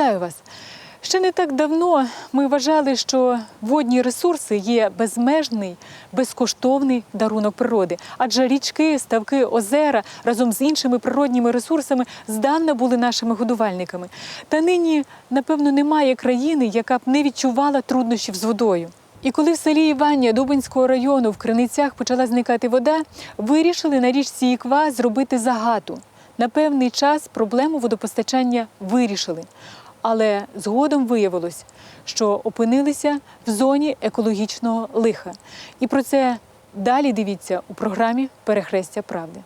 Вітаю вас! Ще не так давно ми вважали, що водні ресурси є безмежний, безкоштовний дарунок природи, адже річки, ставки, озера разом з іншими природніми ресурсами здавна були нашими годувальниками. Та нині, напевно, немає країни, яка б не відчувала труднощів з водою. І коли в селі Івання Дубинського району в Криницях почала зникати вода, вирішили на річці Іква зробити загату. На певний час проблему водопостачання вирішили. Але згодом виявилось, що опинилися в зоні екологічного лиха. І про це далі дивіться у програмі Перехрестя правди.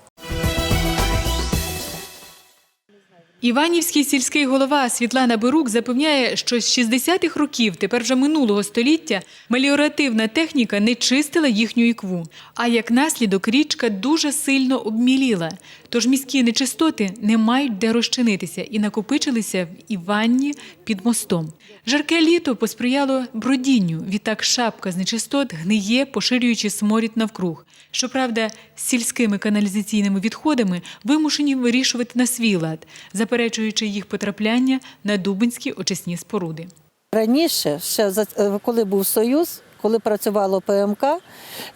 Іванівський сільський голова Світлана Бирук запевняє, що з 60-х років, тепер вже минулого століття, меліоративна техніка не чистила їхню ікву. А як наслідок річка дуже сильно обміліла. Тож міські нечистоти не мають де розчинитися і накопичилися в Іванні під мостом. Жарке літо посприяло бродінню. Відтак шапка з нечистот гниє, поширюючи сморід навкруг. Щоправда, з сільськими каналізаційними відходами вимушені вирішувати на свій лад, заперечуючи їх потрапляння на дубинські очисні споруди. Раніше, ще е, коли був Союз, коли працювало ПМК,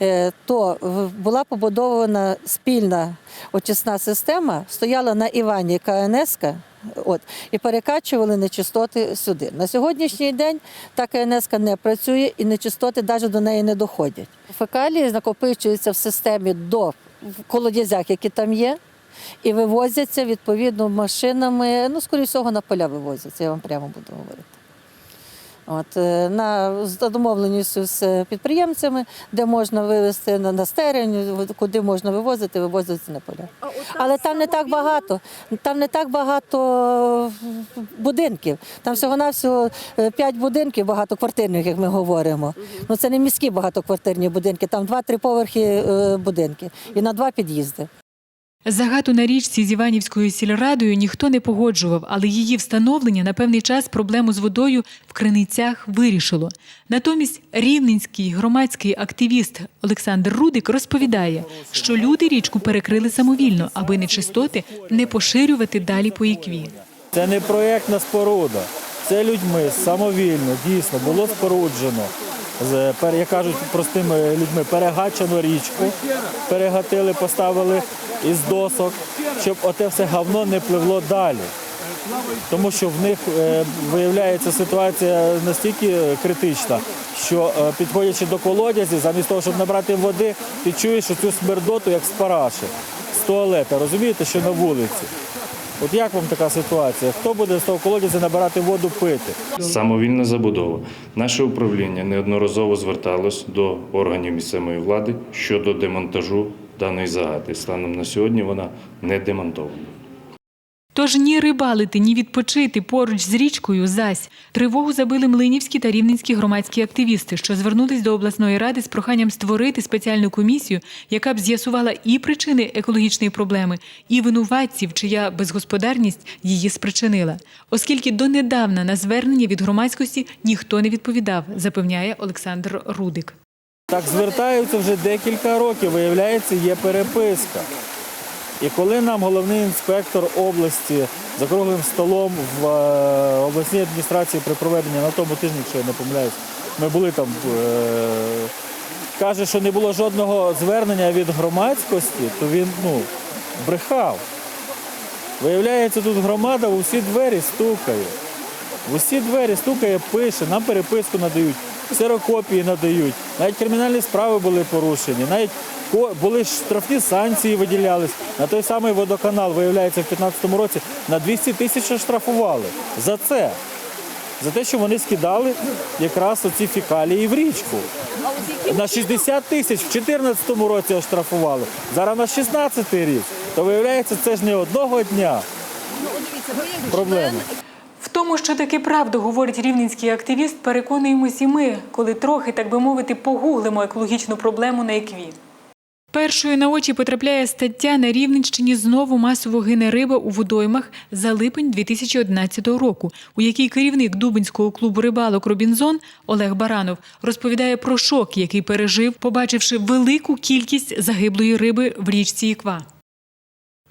е, то була побудована спільна очисна система, стояла на Івані КНС. От, і перекачували нечистоти сюди. На сьогоднішній день та КНС не працює і нечистоти навіть до неї не доходять. Фекалії накопичуються в системі до колодязях, які там є, і вивозяться відповідно машинами. Ну, скоріше всього, на поля вивозяться, я вам прямо буду говорити. От, е, на, домовленістю з е, підприємцями, де можна вивезти на, на стерень, куди можна вивозити, вивозиться на поля. Але там не так багато. Там не так багато будинків. Там всього-навсього 5 будинків багатоквартирних, як ми говоримо. Ну це не міські багатоквартирні будинки, там 2-3 поверхи е, будинки і на два під'їзди. Загату на річці з Іванівською сільрадою ніхто не погоджував, але її встановлення на певний час проблему з водою в криницях вирішило. Натомість рівненський громадський активіст Олександр Рудик розповідає, що люди річку перекрили самовільно, аби нечистоти не поширювати далі по ікві. Це не проєктна споруда. Це людьми самовільно, дійсно було споруджено. З, як кажуть простими людьми, перегачано річку, перегатили, поставили із досок, щоб оте все говно не пливло далі. Тому що в них е, виявляється ситуація настільки критична, що е, підходячи до колодязі, замість того, щоб набрати води, ти чуєш цю смердоту, як з параші, з туалета. Розумієте, що на вулиці. От як вам така ситуація? Хто буде з того колодязя набирати воду пити? Самовільна забудова. Наше управління неодноразово зверталось до органів місцевої влади щодо демонтажу даної загати. Станом на сьогодні вона не демонтована. Тож ні рибалити, ні відпочити поруч з річкою зась. Тривогу забили млинівські та рівненські громадські активісти, що звернулись до обласної ради з проханням створити спеціальну комісію, яка б з'ясувала і причини екологічної проблеми, і винуватців, чия безгосподарність її спричинила. Оскільки донедавна на звернення від громадськості ніхто не відповідав, запевняє Олександр Рудик. Так звертаються вже декілька років, виявляється, є переписка. І коли нам головний інспектор області за круглим столом в е, обласній адміністрації при проведенні на тому тижні, якщо я не помиляюсь, ми були там, е, каже, що не було жодного звернення від громадськості, то він ну, брехав. Виявляється, тут громада в усі двері стукає. В усі двері стукає, пише, нам переписку надають, ксерокопії надають, навіть кримінальні справи були порушені, навіть були штрафні санкції виділялись. На той самий водоканал, виявляється, в 2015 році на 200 тисяч штрафували за це. За те, що вони скидали якраз оці фекалії в річку. На 60 тисяч в 2014 році оштрафували, зараз на 16 рік. То виявляється, це ж не одного дня. Проблема. В тому, що таки правду говорить рівненський активіст, переконуємось і ми, коли трохи, так би мовити, погуглимо екологічну проблему на ікві. Першою на очі потрапляє стаття на Рівненщині знову масово гине риба у водоймах за липень 2011 року, у якій керівник Дубинського клубу рибалок Робінзон Олег Баранов розповідає про шок, який пережив, побачивши велику кількість загиблої риби в річці Іква.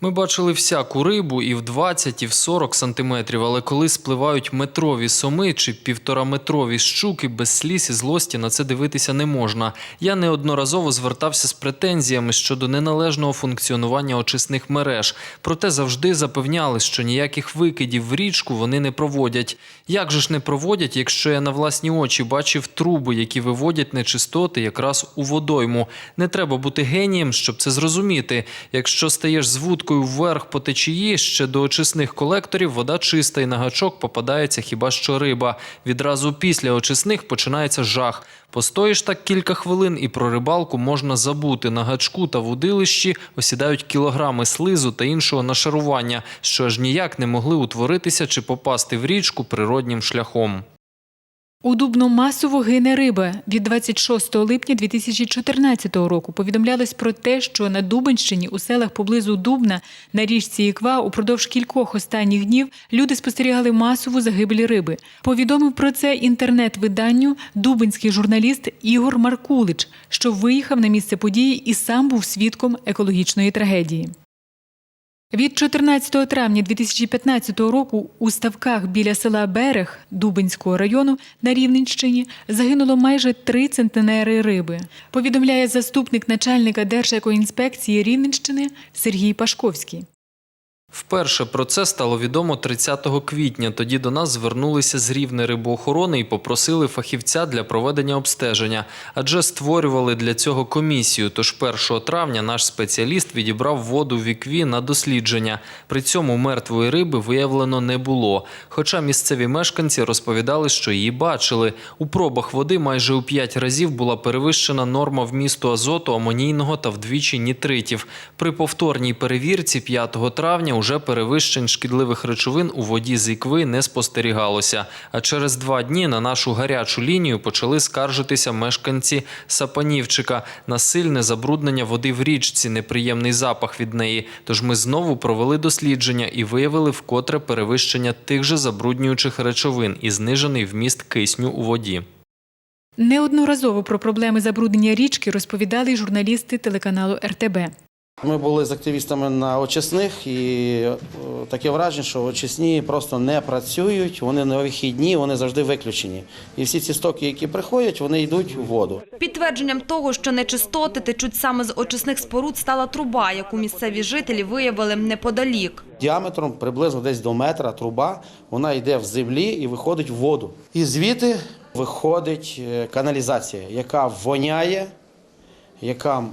Ми бачили всяку рибу і в 20, і в 40 сантиметрів, але коли спливають метрові соми чи півтораметрові щуки, без сліз і злості на це дивитися не можна. Я неодноразово звертався з претензіями щодо неналежного функціонування очисних мереж. Проте завжди запевняли, що ніяких викидів в річку вони не проводять. Як же ж не проводять, якщо я на власні очі бачив труби, які виводять нечистоти якраз у водойму? Не треба бути генієм, щоб це зрозуміти. Якщо стаєш з вудкою вверх по течії, ще до очисних колекторів вода чиста і на гачок попадається хіба що риба. Відразу після очисних починається жах. Постоїш так кілька хвилин, і про рибалку можна забути. На гачку та водилищі осідають кілограми слизу та іншого нашарування, що аж ніяк не могли утворитися чи попасти в річку природнім шляхом. У Дубно масово гине риба. Від 26 липня 2014 року повідомлялось про те, що на Дубенщині у селах поблизу Дубна на річці Іква упродовж кількох останніх днів люди спостерігали масову загибель риби. Повідомив про це інтернет-виданню дубинський журналіст Ігор Маркулич, що виїхав на місце події і сам був свідком екологічної трагедії. Від 14 травня 2015 року у ставках біля села Берег Дубинського району на Рівненщині загинуло майже три центнери риби. Повідомляє заступник начальника Держекоінспекції Рівненщини Сергій Пашковський. Вперше про це стало відомо 30 квітня. Тоді до нас звернулися з рівне рибоохорони і попросили фахівця для проведення обстеження, адже створювали для цього комісію. Тож 1 травня наш спеціаліст відібрав воду в вікві на дослідження. При цьому мертвої риби виявлено не було. Хоча місцеві мешканці розповідали, що її бачили. У пробах води майже у 5 разів була перевищена норма вмісту азоту, амонійного та вдвічі нітритів. При повторній перевірці 5 травня уже перевищень шкідливих речовин у воді з ікви не спостерігалося. А через два дні на нашу гарячу лінію почали скаржитися мешканці Сапанівчика на сильне забруднення води в річці, неприємний запах від неї. Тож ми знову провели дослідження і виявили вкотре перевищення тих же забруднюючих речовин і знижений вміст кисню у воді. Неодноразово про проблеми забруднення річки розповідали й журналісти телеканалу РТБ. Ми були з активістами на очисних, і е, таке враження, що очисні просто не працюють, вони не вихідні, вони завжди виключені. І всі ці стоки, які приходять, вони йдуть у воду. Підтвердженням того, що нечистоти течуть саме з очисних споруд, стала труба, яку місцеві жителі виявили неподалік. Діаметром приблизно десь до метра труба, вона йде в землі і виходить в воду. І звідти виходить е, каналізація, яка воняє, яка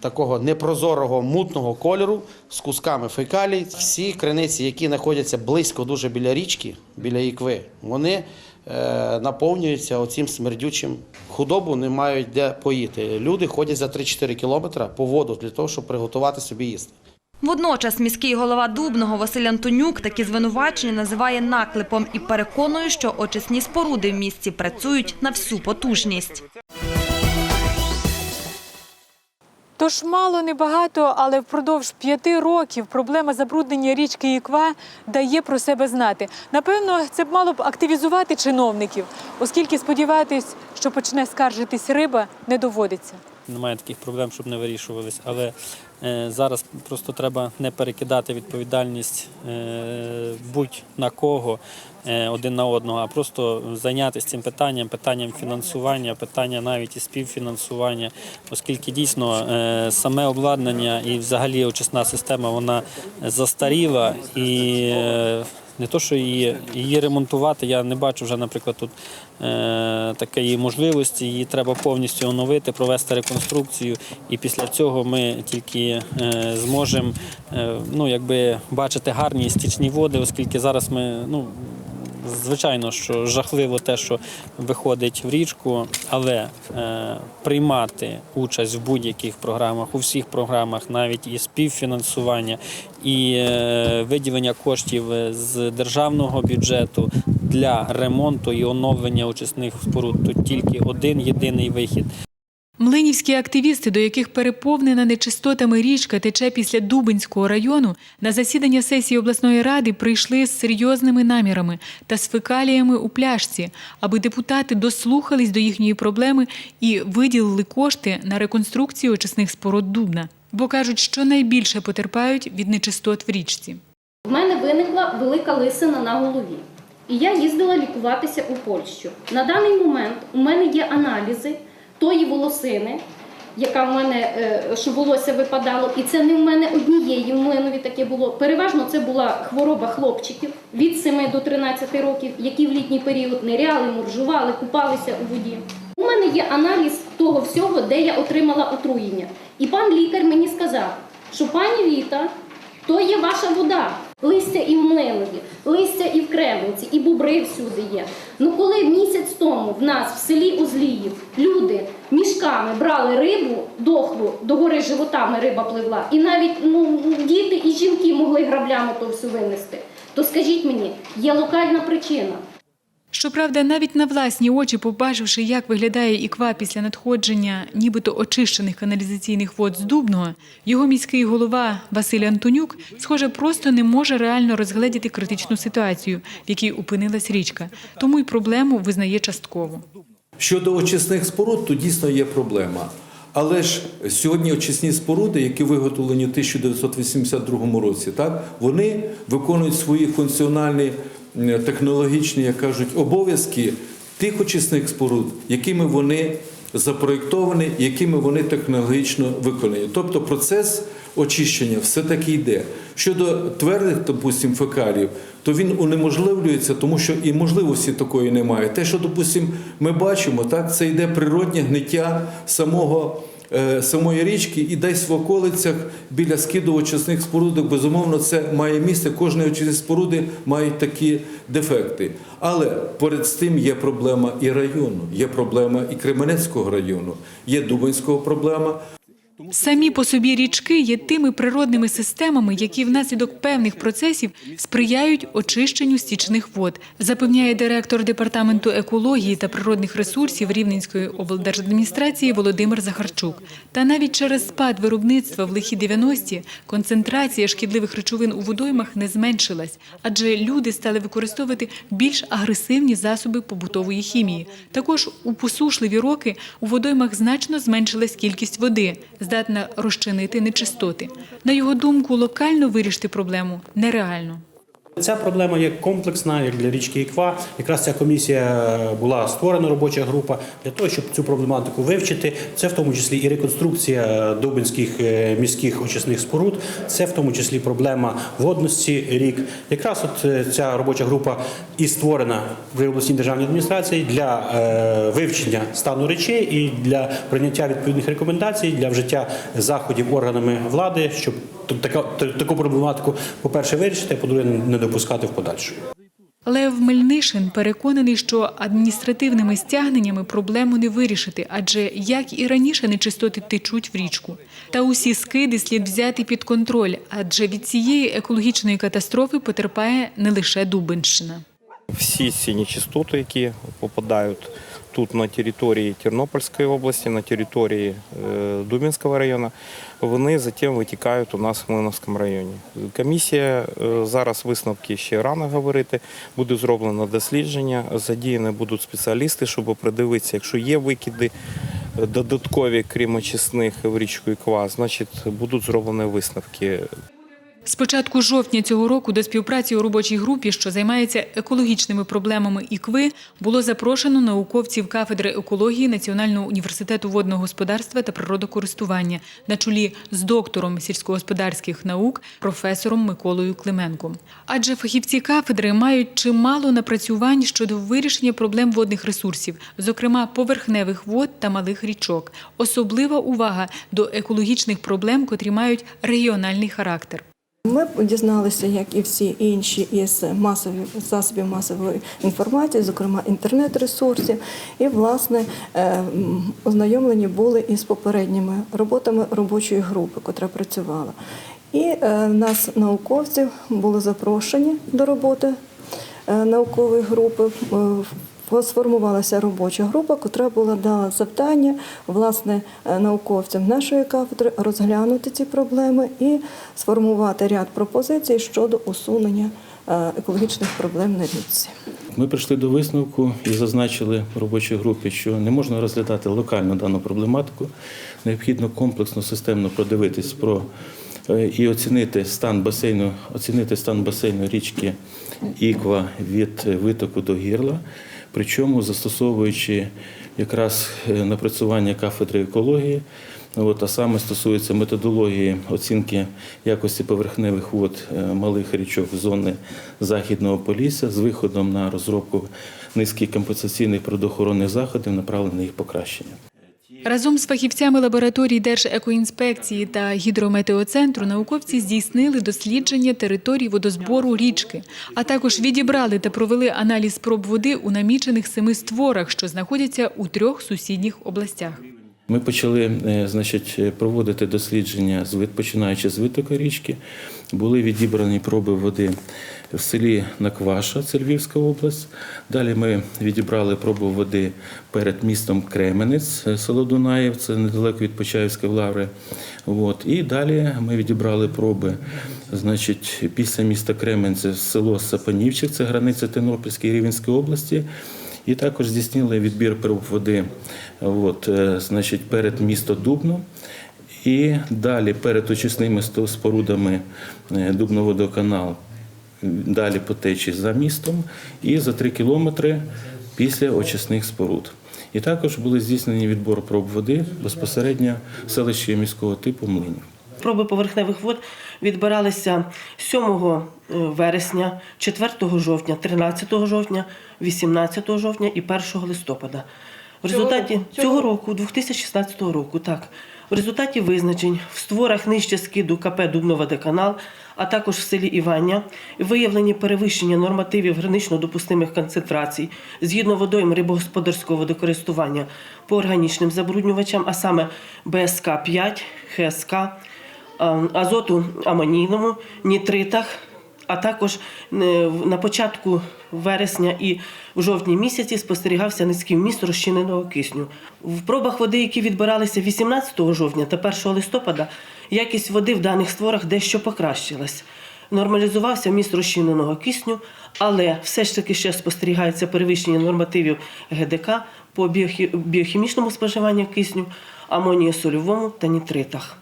такого непрозорого мутного кольору з кусками фекалій. Всі криниці, які знаходяться близько дуже біля річки, біля ікви, вони е, наповнюються оцим смердючим. Худобу не мають де поїти. Люди ходять за 3-4 кілометри по воду для того, щоб приготувати собі їсти. Водночас міський голова Дубного Василь Антонюк такі звинувачення називає наклепом і переконує, що очисні споруди в місті працюють на всю потужність. Тож мало не багато, але впродовж п'яти років проблема забруднення річки Іква дає про себе знати. Напевно, це б мало б активізувати чиновників, оскільки сподіватись, що почне скаржитись риба, не доводиться. Немає таких проблем, щоб не вирішувались. Але зараз просто треба не перекидати відповідальність е, будь-на кого е, один на одного, а просто зайнятися цим питанням, питанням фінансування, питання навіть і співфінансування, оскільки дійсно е, саме обладнання і взагалі очисна система вона застаріла і. Не то, що її, її ремонтувати, я не бачу вже, наприклад, тут е, такої можливості. Її треба повністю оновити, провести реконструкцію. І після цього ми тільки е, зможемо е, ну, бачити гарні стічні води, оскільки зараз ми. Ну, Звичайно, що жахливо те, що виходить в річку, але е, приймати участь в будь-яких програмах, у всіх програмах, навіть і співфінансування, і е, виділення коштів з державного бюджету для ремонту і оновлення очисних споруд тут тільки один єдиний вихід. Млинівські активісти, до яких переповнена нечистотами річка тече після Дубинського району, на засідання сесії обласної ради прийшли з серйозними намірами та з фекаліями у пляшці, аби депутати дослухались до їхньої проблеми і виділили кошти на реконструкцію очисних споруд Дубна. бо кажуть, що найбільше потерпають від нечистот в річці. В мене виникла велика лисина на голові. І я їздила лікуватися у Польщу. На даний момент у мене є аналізи тої волосини, яка в мене, е, що волосся випадало, і це не в мене однієї, в млинові таке було. Переважно це була хвороба хлопчиків від 7 до 13 років, які в літній період ниряли, моржували, купалися у воді. У мене є аналіз того всього, де я отримала отруєння. І пан лікар мені сказав, що пані Віта, то є ваша вода. Листя і в Милові, листя і в кремниці, і бубри всюди є. Ну коли місяць тому в нас в селі Узліїв люди мішками брали рибу, дохлу, до гори животами риба пливла, і навіть ну, діти і жінки могли граблями то все винести, то скажіть мені, є локальна причина. Щоправда, навіть на власні очі, побачивши, як виглядає іква після надходження нібито очищених каналізаційних вод з Дубного, його міський голова Василь Антонюк, схоже, просто не може реально розгледіти критичну ситуацію, в якій опинилась річка. Тому й проблему визнає частково. Щодо очисних споруд, то дійсно є проблема. Але ж сьогодні очисні споруди, які виготовлені в 1982 році, так, вони виконують свої функціональні технологічні, як кажуть, обов'язки тих очисних споруд, якими вони запроєктовані, якими вони технологічно виконані. Тобто процес очищення все-таки йде. Щодо твердих, допустим, фекалів, то він унеможливлюється, тому що і можливості такої немає. Те, що, допустим, ми бачимо, так, це йде природнє гниття самого. Е, Самої річки і десь в околицях біля скиду очисних спорудок, безумовно, це має місце. Кожні очисні споруди мають такі дефекти. Але поряд з тим є проблема і району, є проблема і Кременецького району, є Дубинського проблема. Самі по собі річки є тими природними системами, які внаслідок певних процесів сприяють очищенню стічних вод, запевняє директор департаменту екології та природних ресурсів Рівненської облдержадміністрації Володимир Захарчук. Та навіть через спад виробництва в лихі 90-ті концентрація шкідливих речовин у водоймах не зменшилась, адже люди стали використовувати більш агресивні засоби побутової хімії. Також у посушливі роки у водоймах значно зменшилась кількість води, здатна розчинити нечистоти. На його думку, локально вирішити проблему нереально. Ця проблема є комплексна, як для річки Іква. Якраз ця комісія була створена робоча група для того, щоб цю проблематику вивчити. Це в тому числі і реконструкція дубинських е, міських очисних споруд, це в тому числі проблема водності рік. Якраз от е, ця робоча група і створена в обласній державній адміністрації для е, вивчення стану речей і для прийняття відповідних рекомендацій для вжиття заходів органами влади, щоб така таку проблематику, по-перше, вирішити, а по-друге, не допускати в подальшому. Лев Мельнишин переконаний, що адміністративними стягненнями проблему не вирішити, адже як і раніше нечистоти течуть в річку. Та усі скиди слід взяти під контроль, адже від цієї екологічної катастрофи потерпає не лише Дубинщина. всі ці нечистоти, які попадають тут на території Тернопільської області, на території е, Дубінського району, вони затім витікають у нас в Млиновському районі. Комісія е, зараз висновки ще рано говорити. Буде зроблено дослідження, задіяні будуть спеціалісти, щоб придивитися, якщо є викиди е, додаткові, крім очисних в річку Іква, значить будуть зроблені висновки. З початку жовтня цього року до співпраці у робочій групі, що займається екологічними проблемами ікви, було запрошено науковців кафедри екології Національного університету водного господарства та природокористування на чолі з доктором сільськогосподарських наук професором Миколою Клименком. Адже фахівці кафедри мають чимало напрацювань щодо вирішення проблем водних ресурсів, зокрема поверхневих вод та малих річок. Особлива увага до екологічних проблем, котрі мають регіональний характер. Ми дізналися, як і всі інші, із масові засобів масової інформації, зокрема інтернет-ресурсів, і власне е, ознайомлені були із попередніми роботами робочої групи, котра працювала. І е, нас, науковців, були запрошені до роботи е, наукової групи. Сформувалася робоча група, котра була дала завдання власне е, науковцям нашої кафедри розглянути ці проблеми і сформувати ряд пропозицій щодо усунення е, екологічних проблем на річці. Ми прийшли до висновку і зазначили в робочій групі, що не можна розглядати локально дану проблематику. Необхідно комплексно, системно продивитись про е, і оцінити стан басейну, оцінити стан басейну річки Іква від витоку до гірла, причому застосовуючи якраз е, напрацювання кафедри екології. От, а саме стосується методології оцінки якості поверхневих вод е, малих річок зони Західного Полісся з виходом на розробку низки компенсаційних природоохоронних заходів, направлених на їх покращення. Разом з фахівцями лабораторій Держекоінспекції та гідрометеоцентру науковці здійснили дослідження територій водозбору річки, а також відібрали та провели аналіз проб води у намічених семи створах, що знаходяться у трьох сусідніх областях. Ми почали е, значить, проводити дослідження починаючи з витока річки. Були відібрані проби води в селі Накваша, це Львівська область. Далі ми відібрали пробу води перед містом Кременець, е, село Дунаєв, це недалеко від Почаївської лаври. От. І далі ми відібрали проби значить, після міста Кременця село Сапанівчик, це границя Тернопільської і Рівненської області. І також здійснили відбір проб води от, е, значить, перед місто Дубно. І далі перед очисними спорудами е, Дубно-водоканал, далі по течі за містом і за три кілометри після очисних споруд. І також були здійснені відбор проб води безпосередньо в селищі міського типу Млинів. Проби поверхневих вод відбиралися 7 вересня, 4 жовтня, 13 жовтня, 18 жовтня і 1 листопада. В результаті цього року, 2016 року, так. В результаті визначень в створах нижче скиду КП Дубноводоканал, а також в селі Івання, виявлені перевищення нормативів гранично допустимих концентрацій згідно водойм рибогосподарського водокористування по органічним забруднювачам, а саме БСК 5, ХСК, азоту амонійному, нітритах, а також е, на початку вересня і в жовтні місяці спостерігався низький вміст розчиненого кисню. В пробах води, які відбиралися 18 жовтня та 1 листопада, якість води в даних створах дещо покращилась. Нормалізувався вміст розчиненого кисню, але все ж таки ще спостерігається перевищення нормативів ГДК по біохі- біохімічному споживанню кисню, амонієсольовому та нітритах.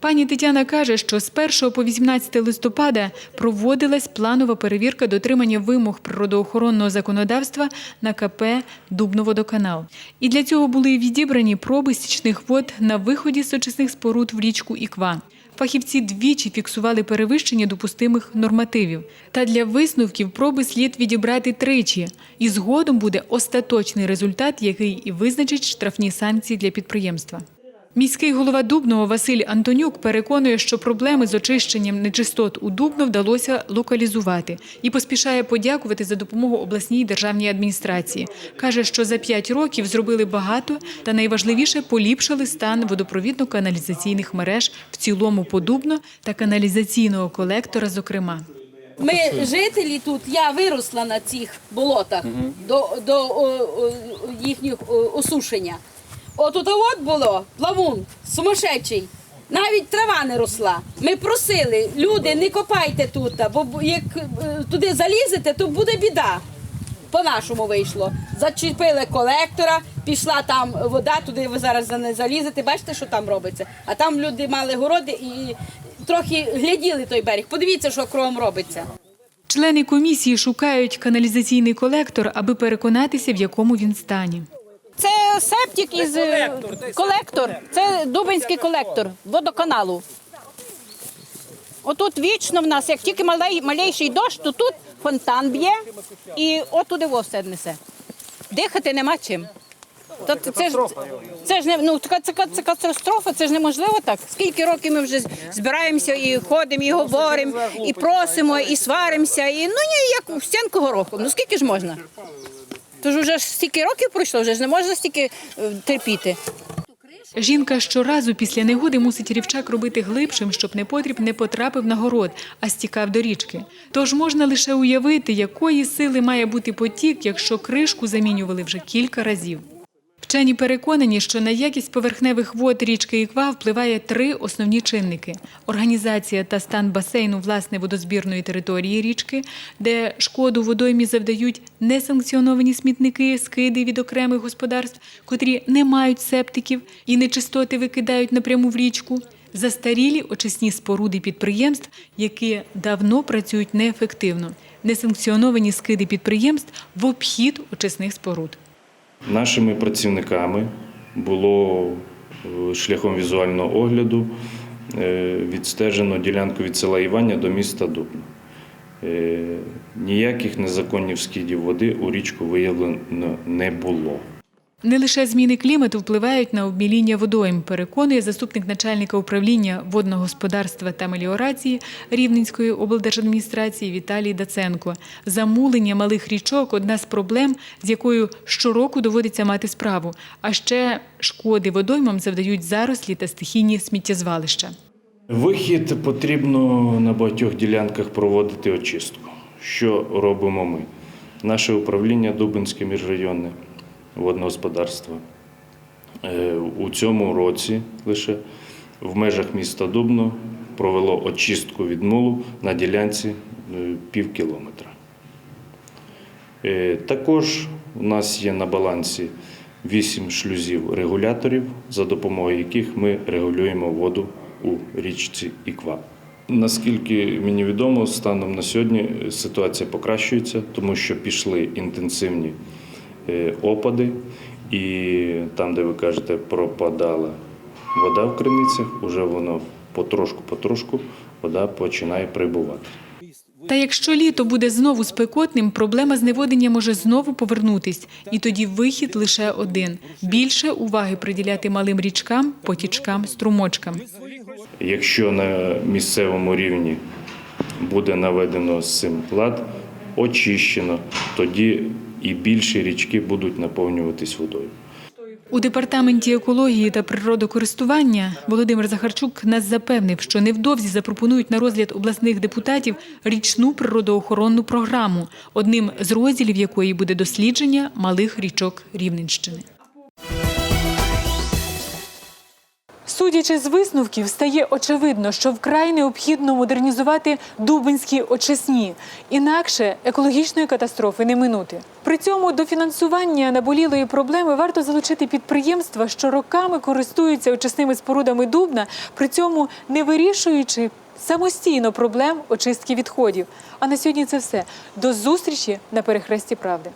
Пані Тетяна каже, що з 1 по 18 листопада проводилась планова перевірка дотримання вимог природоохоронного законодавства на КП Дубноводоканал. І для цього були відібрані проби стічних вод на виході з очисних споруд в річку Іква. Фахівці двічі фіксували перевищення допустимих нормативів. Та для висновків проби слід відібрати тричі. І згодом буде остаточний результат, який і визначить штрафні санкції для підприємства. Міський голова Дубного Василь Антонюк переконує, що проблеми з очищенням нечистот у Дубно вдалося локалізувати і поспішає подякувати за допомогу обласній державній адміністрації. Каже, що за п'ять років зробили багато та найважливіше поліпшили стан водопровідно-каналізаційних мереж в цілому по Дубно та каналізаційного колектора, зокрема. Ми жителі тут, я виросла на цих болотах до, до о, о, їхніх о, осушення. От тут от було плавун, сумасшедший. Навіть трава не росла. Ми просили, люди, не копайте тут, бо як е, туди залізете, то буде біда. По-нашому вийшло. Зачепили колектора, пішла там вода, туди ви зараз не залізете. Бачите, що там робиться? А там люди мали городи і трохи гляділи той берег. Подивіться, що кровом робиться. Члени комісії шукають каналізаційний колектор, аби переконатися, в якому він стані. Це септик із е, колектор. Це Дубинський колектор водоканалу. Отут вічно в нас, як тільки малий, малейший дощ, то тут фонтан б'є і отуди во все несе. Дихати нема чим. Та це, це, ж, це ж не ну така це, це катастрофа, це ж неможливо так. Скільки років ми вже збираємося і ходимо, і говоримо, і просимо, і сваримося, і ну ні, як в стінку горохом. Ну скільки ж можна? Тож вже ж стільки років пройшло, вже ж не можна стільки е, терпіти. Жінка щоразу після негоди мусить рівчак робити глибшим, щоб непотріб не потрапив на город, а стікав до річки. Тож можна лише уявити, якої сили має бути потік, якщо кришку замінювали вже кілька разів. Вчені переконані, що на якість поверхневих вод річки Іква впливає три основні чинники: організація та стан басейну власне водозбірної території річки, де шкоду водоймі завдають несанкціоновані смітники, скиди від окремих господарств, котрі не мають септиків і нечистоти викидають напряму в річку. Застарілі очисні споруди підприємств, які давно працюють неефективно, несанкціоновані скиди підприємств в обхід очисних споруд. Нашими працівниками було е, шляхом візуального огляду е, відстежено ділянку від села Івання до міста Дубно. Е, Ніяких незаконних скидів води у річку виявлено не було. Не лише зміни клімату впливають на обміління водойм, переконує заступник начальника управління водного господарства та меліорації Рівненської облдержадміністрації Віталій Даценко. Замулення малих річок одна з проблем, з якою щороку доводиться мати справу. А ще шкоди водоймам завдають зарослі та стихійні сміттєзвалища. Вихід потрібно на багатьох ділянках проводити очистку. Що робимо ми? Наше управління Дубинське міжрайонне водне господарство е, у цьому році лише в межах міста Дубно провело очистку від мулу на ділянці е, пів кілометра. Е, Також у нас є на балансі 8 шлюзів регуляторів, за допомогою яких ми регулюємо воду у річці Іква. Наскільки мені відомо, станом на сьогодні ситуація покращується, тому що пішли інтенсивні опади, і там, де ви кажете, пропадала вода в криницях, уже воно потрошку-потрошку вода починає прибувати. Та якщо літо буде знову спекотним, проблема зневоднення може знову повернутись. І тоді вихід лише один – більше уваги приділяти малим річкам, потічкам, струмочкам. Якщо на місцевому рівні буде наведено з цим лад, очищено, тоді і більші річки будуть наповнюватись водою. У департаменті екології та природокористування Володимир Захарчук нас запевнив, що невдовзі запропонують на розгляд обласних депутатів річну природоохоронну програму, одним з розділів якої буде дослідження малих річок Рівненщини. Судячи з висновків, стає очевидно, що вкрай необхідно модернізувати дубинські очисні, інакше екологічної катастрофи не минути. При цьому до фінансування наболілої проблеми варто залучити підприємства, що роками користуються очисними спорудами Дубна, при цьому не вирішуючи самостійно проблем очистки відходів. А на сьогодні це все. До зустрічі на перехресті правди.